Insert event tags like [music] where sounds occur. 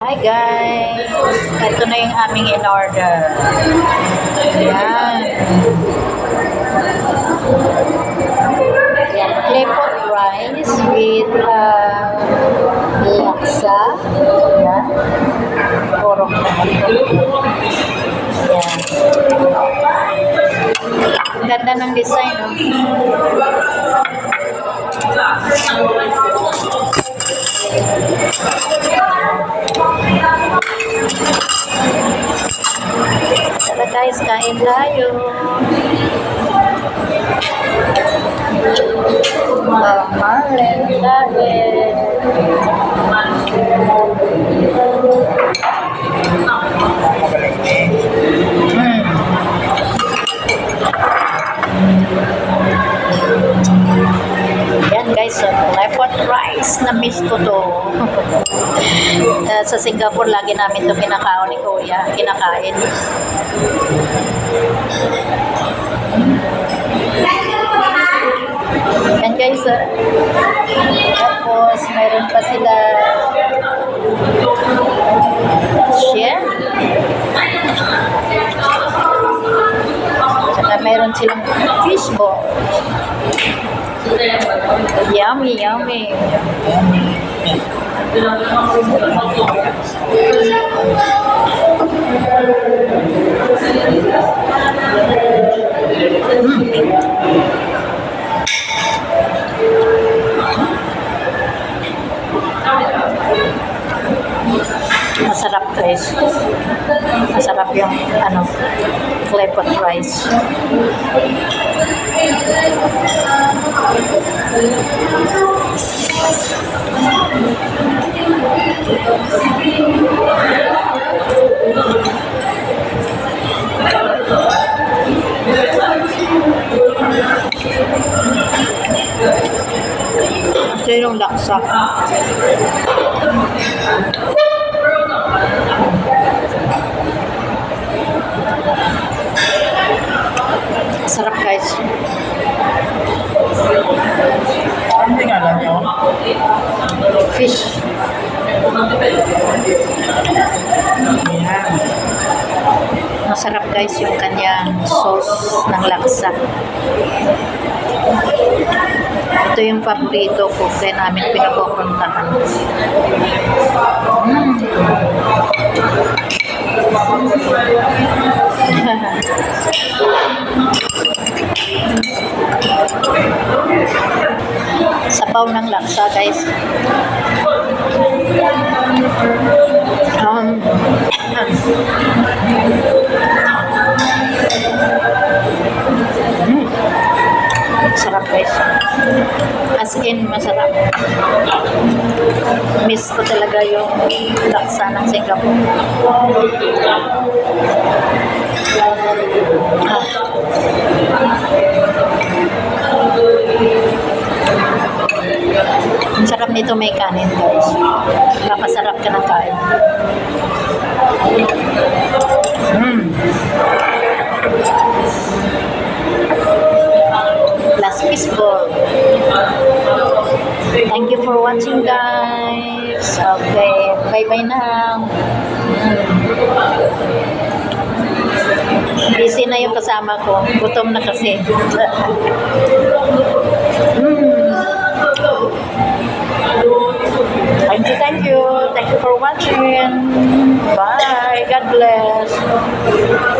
Hi guys! Ito na yung aming in-order. Ayan. Ayan. Claypot rice with uh, laksa. Ayan. Porok na. Ayan. Ang Ganda ng design? Tara kain tayo. Mamarin tayo. Yan guys, so, lepot rice na miss ko to. [laughs] Eh, sa Singapore, lagi namin to pinakaon ni Kuya. Kinakain. Yan guys, ah. tapos meron pa sila share. Saka meron silang fishball. Yummy, yummy. Masarap guys. Masarap yung ano, claypot rice. Ito yung laksa. Sarap guys. Ang tingala nyo? Fish. Yan. Masarap guys yung kanyang sauce ng laksa. Ito yung paborito ko kaya namin pinapupuntahan. Mm. [laughs] Sabaw ng laksa guys. Um, Mm. Sarap guys. As in, masarap. Miss ko talaga yung laksa ng Singapore. Sarap nito may kanin guys. Papasarap ka ng kain. Mm. Last po. Thank you for watching guys. Okay, bye-bye now. Busy na yung kasama ko. Gutom na kasi. [laughs] watching. Bye. God bless.